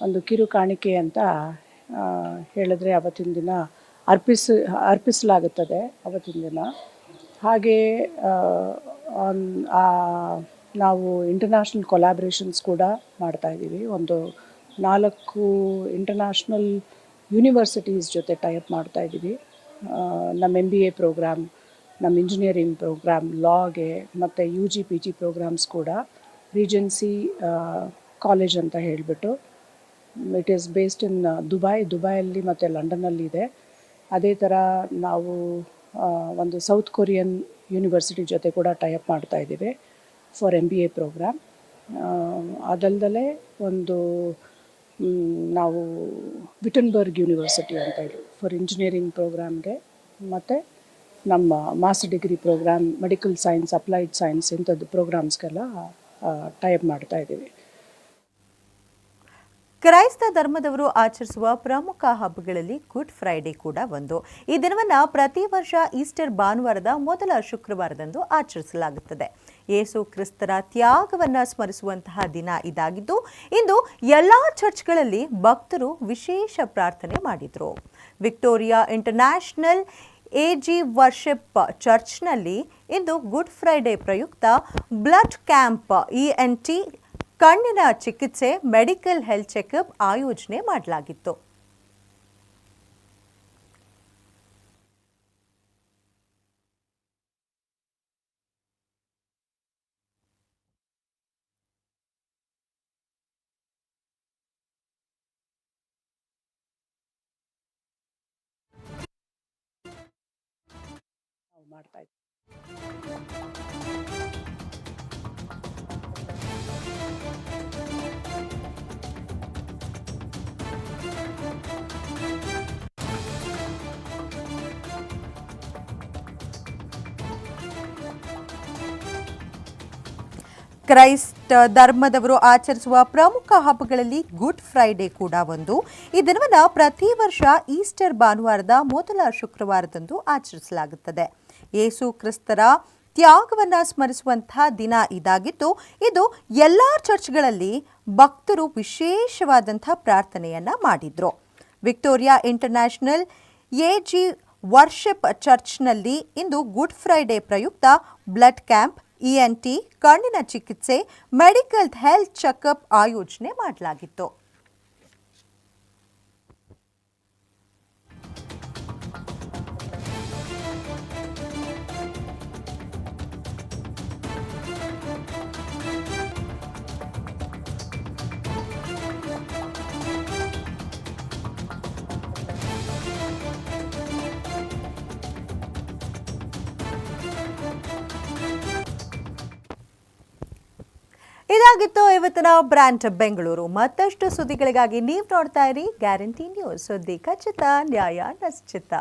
ಒಂದು ಕಿರು ಕಾಣಿಕೆ ಅಂತ ಹೇಳಿದ್ರೆ ಅವತ್ತಿನ ದಿನ ಅರ್ಪಿಸ, ಅರ್ಪಿಸಲಾಗುತ್ತದೆ ಅವತ್ತಿನ ದಿನ. ಹಾಗೆ ನಾವು ಇಂಟರ್ನ್ಯಾಷನಲ್ ಕೊಲಾಬ್ರೇಷನ್ಸ್ ಕೂಡ ಮಾಡ್ತಾ ಇದ್ದೀವಿ. ಒಂದು ನಾಲ್ಕು ಇಂಟರ್ನ್ಯಾಷನಲ್ ಯೂನಿವರ್ಸಿಟೀಸ್ ಜೊತೆ ಟೈಪ್ ಮಾಡ್ತಾ ಇದ್ದೀವಿ. ನಮ್ಮ ಎಂ ಬಿ ಎ ಪ್ರೋಗ್ರಾಮ್ ನಮ್ಮ ಇಂಜಿನಿಯರಿಂಗ್ ಪ್ರೋಗ್ರಾಮ್ ಲಾಗೆ ಮತ್ತು U G P G programs ಕೂಡ ರೀಜೆನ್ಸಿ ಕಾಲೇಜ್ ಅಂತ ಹೇಳಿಬಿಟ್ಟು it is based in Dubai ದುಬೈಯಲ್ಲಿ ಮತ್ತು ಲಂಡನ್ನಲ್ಲಿ ಇದೆ. ಅದೇ ಥರ ನಾವು ಒಂದು ಸೌತ್ ಕೊರಿಯನ್ ಯೂನಿವರ್ಸಿಟಿ ಜೊತೆ ಕೂಡ ಟೈಅಪ್ ಮಾಡ್ತಾ ಇದ್ದೀವಿ for M B A program ಅದಲ್ದಲೇ ಒಂದು ನಾವು ವಿಟನ್ಬರ್ಗ್ ಯೂನಿವರ್ಸಿಟಿ ಅಂತ ಹೇಳಿ ಫಾರ್ ಇಂಜಿನಿಯರಿಂಗ್ ಪ್ರೋಗ್ರಾಮ್ಗೆ ಮತ್ತು ನಮ್ಮ master degree program medical science applied science ಇಂಥದ್ದು ಪ್ರೋಗ್ರಾಮ್ಸ್ಗೆಲ್ಲ ಟೈಪ್ ಮಾಡ್ತಾ ಇದ್ದೀವಿ. ಕ್ರೈಸ್ತ ಧರ್ಮದವರು ಆಚರಿಸುವ ಪ್ರಮುಖ ಹಬ್ಬಗಳಲ್ಲಿ ಗುಡ್ ಫ್ರೈಡೆ ಕೂಡ ಒಂದು. ಈ ದಿನವನ್ನು ಪ್ರತಿ ವರ್ಷ ಈಸ್ಟರ್ ಭಾನುವಾರದ ಮೊದಲ ಶುಕ್ರವಾರದಂದು ಆಚರಿಸಲಾಗುತ್ತದೆ. ಯೇಸು ಕ್ರಿಸ್ತರ ತ್ಯಾಗವನ್ನು ಸ್ಮರಿಸುವಂತಹ ದಿನ ಇದಾಗಿದ್ದು, ಇಂದು ಎಲ್ಲ ಚರ್ಚ್ಗಳಲ್ಲಿ ಭಕ್ತರು ವಿಶೇಷ ಪ್ರಾರ್ಥನೆ ಮಾಡಿದರು. ವಿಕ್ಟೋರಿಯಾ ಇಂಟರ್ನ್ಯಾಷನಲ್ ಜಿ ವರ್ಷಿಪ್ ಚರ್ಚ್ನಲ್ಲಿ ಇಂದು ಗುಡ್ ಫ್ರೈಡೆ ಪ್ರಯುಕ್ತ blood camp E N T ಕಣ್ಣಿನ ಚಿಕಿತ್ಸೆ ಮೆಡಿಕಲ್ ಹೆಲ್ತ್ ಚೆಕಪ್ ಆಯೋಜನೆ ಮಾಡಲಾಗಿತ್ತು. ಮಾಡ್ತಾ ಇದ್ದೀವಿ ಕ್ರೈಸ್ತ ಧರ್ಮದವರು ಆಚರಿಸುವ ಪ್ರಮುಖ ಹಬ್ಬಗಳಲ್ಲಿ ಗುಡ್ ಫ್ರೈಡೆ ಕೂಡ ಒಂದು. ಈ ದಿನವನ್ನು ಪ್ರತಿ ವರ್ಷ ಈಸ್ಟರ್ ಭಾನುವಾರದ ಮೊದಲ ಶುಕ್ರವಾರದಂದು ಆಚರಿಸಲಾಗುತ್ತದೆ. ಯೇಸು ಕ್ರಿಸ್ತರ ತ್ಯಾಗವನ್ನು ಸ್ಮರಿಸುವಂತಹ ದಿನ ಇದಾಗಿದ್ದು, ಇದು ಎಲ್ಲ ಚರ್ಚ್ಗಳಲ್ಲಿ ಭಕ್ತರು ವಿಶೇಷವಾದಂಥ ಪ್ರಾರ್ಥನೆಯನ್ನು ಮಾಡಿದರು. ವಿಕ್ಟೋರಿಯಾ ಇಂಟರ್ನ್ಯಾಷನಲ್ ಎಜಿ ವರ್ಷಿಪ್ ಚರ್ಚ್ನಲ್ಲಿ ಇಂದು ಗುಡ್ ಫ್ರೈಡೆ ಪ್ರಯುಕ್ತ ಬ್ಲಡ್ ಕ್ಯಾಂಪ್ ಇಎನ್ಟಿ ಕಣ್ಣಿನ ಚಿಕಿತ್ಸೆ ಮೆಡಿಕಲ್ ಹೆಲ್ತ್ ಚೆಕಪ್ ಆಯೋಜನೆ ಮಾಡಲಾಗಿತ್ತು. ಇದಾಗಿತ್ತು ಇವತ್ತಿನ ಬ್ರ್ಯಾಂಡ್ ಬೆಂಗಳೂರು. ಮತ್ತಷ್ಟು ಸುದ್ದಿಗಳಿಗಾಗಿ ನೀವು ನೋಡ್ತಾ ಇರಿ ಗ್ಯಾರಂಟಿ ನ್ಯೂಸ್. ಸುದ್ದಿ ಖಚಿತ, ನ್ಯಾಯ ನಿಶ್ಚಿತ.